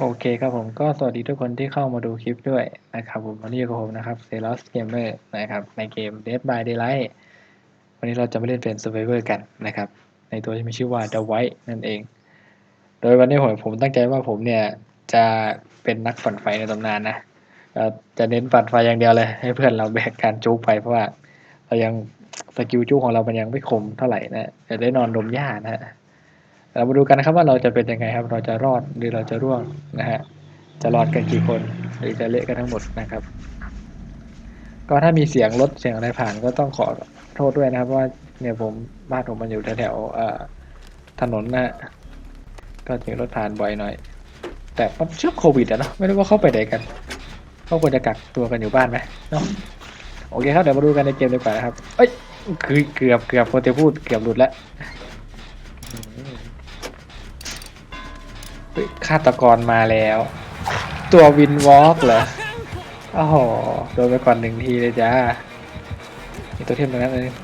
โอเคครับผมก็สวัสดีทุกคนที่เข้ามาดูคลิปด้วยนะครับผมวันนี้อยู่กับผมนะครับเซล s สเกมเมอร์นะครับในเกม Dead by Daylight วันนี้เราจะมาเล่นเป็น Survivor กันนะครับ ในตัวที่มีชื่อว่า The White นั่นเอง โดยวันนี้ผมผมตั้งใจว่าผมเนี่ยจะเป็นนักปั่นไฟในตำนานนะจะเน้นปั่นไฟอย่างเดียวเลย ให้เพื่อนเราแบกการจุกไปเพราะว่าเรายังสกิลจุกของเรามันยังไม่คมเท่าไหร่นะจะได้นอนดมหญ้านะ เรามาดูกันนะครับว่าเราจะเป็นยังไงครับ เราจะรอดหรือเราจะร่วงนะฮะ จะรอดกันกี่คนหรือจะเละกันทั้งหมดนะครับ ก็ถ้ามีเสียงรถเสียงอะไรผ่านก็ต้องขอโทษด้วยนะครับว่าเนี่ยผมบ้านผมมันอยู่แถวๆถนนนะฮะ ก็ถึงรถผ่านบ่อยหน่อย แต่มันช่วงโควิดอะเนาะ ไม่รู้ว่าเข้าไปไหนกันเขาควรจะกักตัวกันอยู่บ้านไหมเนาะ โอเคครับเดี๋ยวมาดูกันในเกมดีกว่านะครับ เอ้ย คือเกือบเกือบโปรเตพูดเกือบหลุดแล้ว ฆาตกรมาแล้ว ตัววินวอล์กเหรอโอ้โหโดนไปก่อนหนึ่งทีเลยจ้ามีตัวเทมตรงนั้นเลย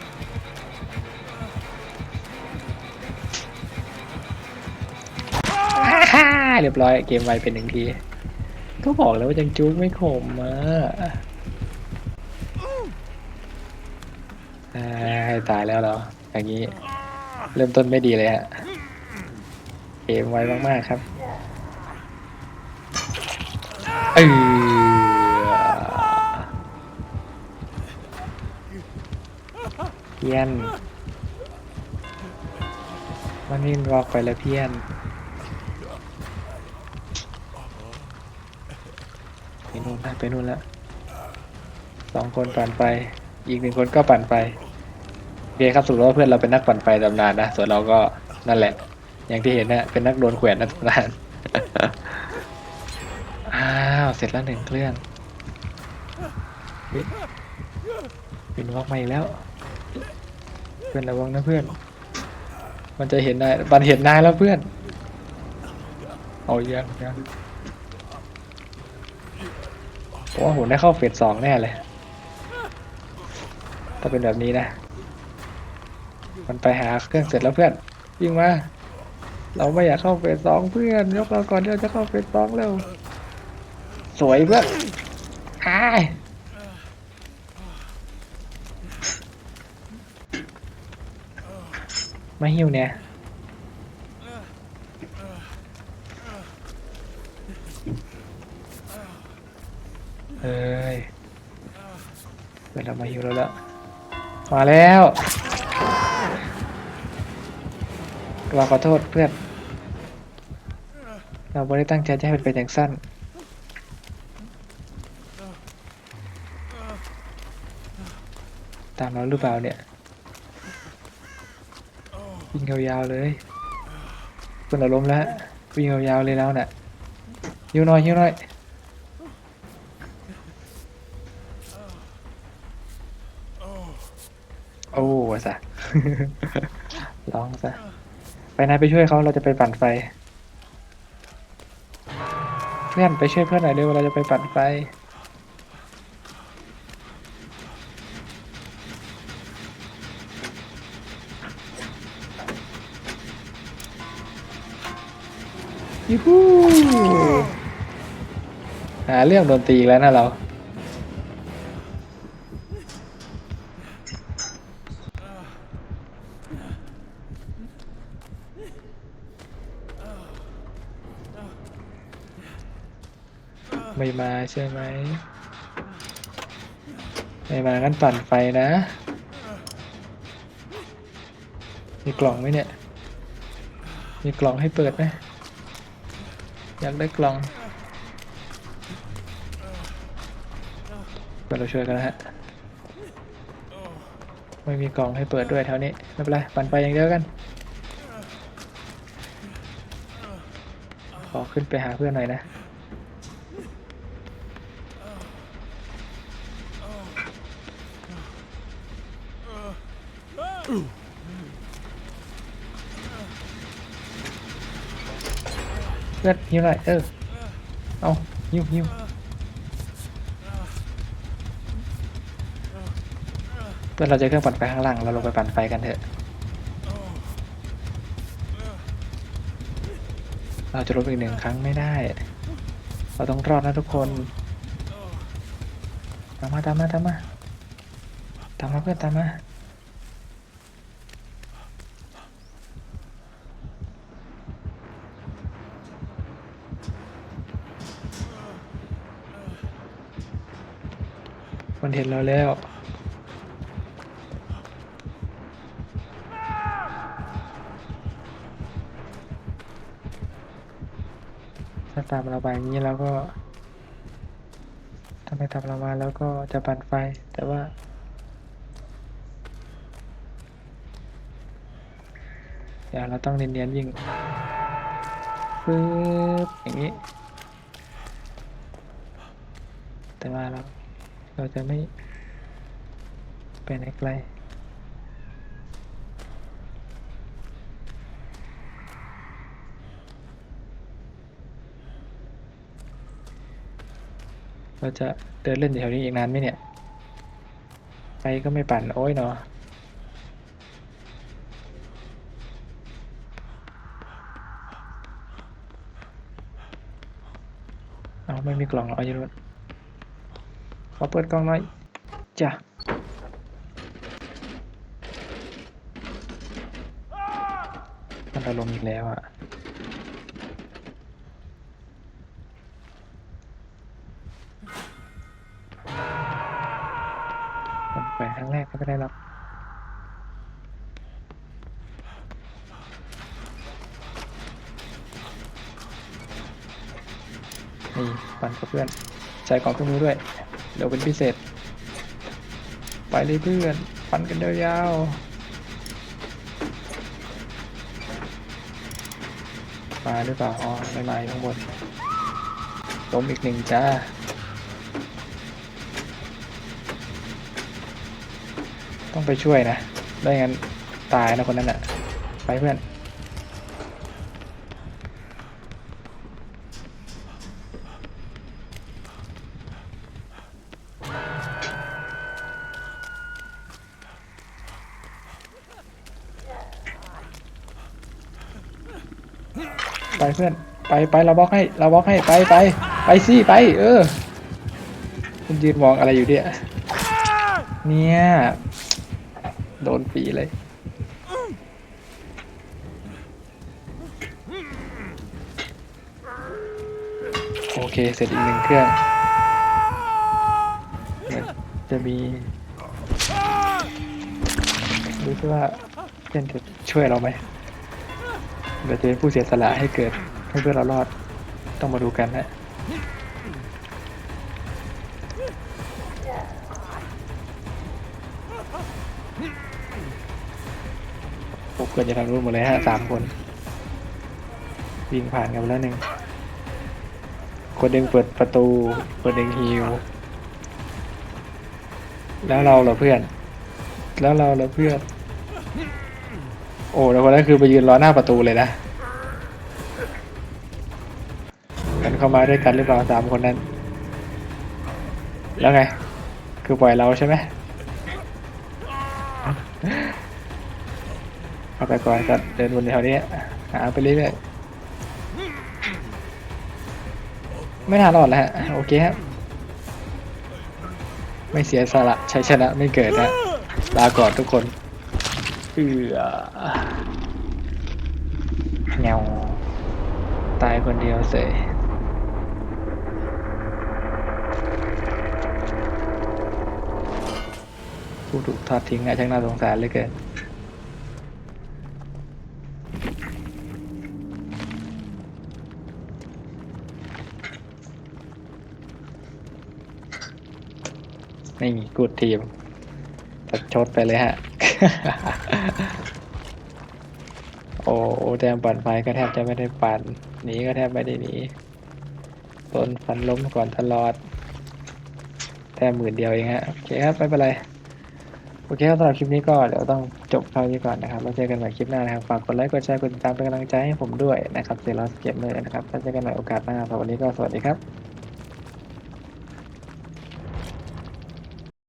เรียบร้อยเกมไวเป็นหนึ่งที ก็บอกแล้วว่ายังจุ๊กไม่ขมอะอ่าให้ตายแล้วเหรอ อย่างนี้ เริ่มต้นไม่ดีเลยฮะ เกมไวมาก ๆ ครับ เออเพี้ยนมันนี่รอกไปแล้วเพี้ยนไปนู่นล้วไปนู่นแล้วสองคนปั่นไป อีกหนึ่งคนก็ปั่นไปโอเคครับสรุปว่าเพื่อนเราเป็นนักปั่นไฟตำนานนะ ส่วนเราก็นั่นแหละ อย่างที่เห็นนะเป็นนักโดนแขวนนักตำนาน เสร็จแล้วหนึ่งเครื่องเป็นวอกมาอีกแล้ว เพื่อนระวังนะเพื่อน มันจะเห็นนายมันเห็นนายแล้วเพื่อน เอายังยังผมว่าผมได้เข้าเฟสสองแน่เลย ถ้าเป็นแบบนี้นะ มันไปหาเครื่องเสร็จแล้วเพื่อนวิ่งมา เราไม่อยากเข้าเฟสสองเพื่อน ยกเราก่อนที่เราจะเข้าเฟสสองเร็ว สวยเพื่อนอ้ายมาหิวเนี่ยเฮ้ยเวลามาหิวแล้วละมาแล้วเราขอโทษเพื่อน เราไม่ได้ตั้งใจจะให้มันเป็นอย่างสั้นามเราหรือเปล่าเนี่ยวิ่งยาวๆเลยเพื่อนเราล้มแล้ววิ่งยาวๆเลยแล้วน่ะหิวหน่อยหิวหน่อยโอ้ซะร้องซะไปนายไปช่วยเขาเราจะไปปั่นไฟเพื่อนไปช่วยเพื่อนหน่อยเร็วเราจะไปปั่นไฟ ยูฮูหาเรื่องโดนตีอีกแล้วนะเรา ไม่มาใช่ไหม ไม่มางั้นปั่นไฟนะ มีกล่องไหมเนี่ย มีกล่องให้เปิดไหม อยากได้กล่องก็เราช่วยกันนะฮะ ไม่มีกล่องให้เปิดด้วยแถวนี้ ไม่เป็นไร ปั่นไปอย่างเดียวกัน ขอขึ้นไปหาเพื่อนหน่อยนะเพื่อนหิวหน่อยเออเอาหิวหิวเพื่อนเราจะเครื่องปั่นไฟข้างล่างเราลงไปปั่นไฟกันเถอะ เราจะลบอีกหนึ่งครั้งไม่ได้ เราต้องรอดนะทุกคนตามมาตามมาตามมาตามมาเพื่อนตามมา มันเห็นเราแล้ว ถ้าตามเราไปอย่างนี้แล้วก็ถ้าไม่ตามเรามาแล้วก็จะปั่นไฟ แต่ว่าเดี๋ยวเราต้องเนียนๆยิงปึ๊บอย่างนี้ แต่ว่าเรา เราจะไม่ไปไหนไกลเราจะเดินเล่นแถวนี้อีกนานไหมเนี่ย ไปก็ไม่ปั่น โอ้ยเนาะเอาไม่มีกล่องเหรออายู่นู่น อเปิดกล่องหน่อยจ้ะมันอารมณ์อีกแล้วอะผมไปครั้งแรกก็ไม่ได้รอกนี่ปั่นกับเพื่อนใส่กล่องเครื่องมือด้วย เดี๋ยวเป็นพิเศษ ไปเลยเพื่อนปั่นกันยาวๆมาหรือเปล่าอ๋อไม่มาอยู่ข้างบนล้มอีกหนึ่งจ้าต้องไปช่วยนะไม่งั้นตายนะคนนั้นอะไปเพื่อน เพื่อน ไปไปเราบล็อกให้เราบล็อกให้ไปไปไปสิไป เออคุณยืนมองอะไรอยู่เนี่ยเนี่ยโดนปีเลยโอเค เสร็จอีกหนึ่งเครื่องเหมือนจะมีดูซิว่าเพื่อนจะช่วยเราไหม เดี๋ยวจะเป็นผู้เสียสละให้เกิดให้เพื่อเรารอดต้องมาดูกันนะผมเกิดจะทางนู้นหมดเลยฮะสามคนวิ่งผ่านกันแล้วหนึ่งคนหนึ่งเปิดประตูคนหนึ่งฮิวแล้วเราเหรอเพื่อน แล้วเราเหรอเพื่อน โอ้แล้วคนนั้นคือไปยืนรอหน้าประตูเลยนะกันเข้ามาด้วยกันหรือเปล่าสามคนนั้น แล้วไง คือปล่อยเราใช่ไหมเข้าไปก่อนก็เดินวนแถวนี้หาไปเรื่อยๆไม่น่ารอดแล้วฮะโอเคครับไม่เสียสละชัยชนะไม่เกิดนะลาก่อนทุกคน เอือเงาตายคนเดียวเสยผู้ถูกทอดทิ้งอะช่างน่าสงสารเหลยเกินไม่มีกูดทีมตัดชดไปเลยฮะ โอ้แดมปั่นไฟก็แทบจะไม่ได้ปั่นหนีก็แทบไม่ได้หนีโดนฟันล้มก่อนตลอดแค่หมื่นเดียวเองฮะโอเคครับไม่เป็นไรโอเคครับสำหรับคลิปนี้ก็เดี๋ยวต้องจบเท่านี้ก่อนนะครับแล้วเจอกันใหม่คลิปหน้านะครับฝากกดไลค์กดแชร์กดติดตามเป็นกำลังใจให้ผมด้วยนะครับเซลล์เกมเมอร์นะครับแล้วเจอกันใหม่โอกาสหน้าสำหรับวันนี้ก็สวัสดีครับ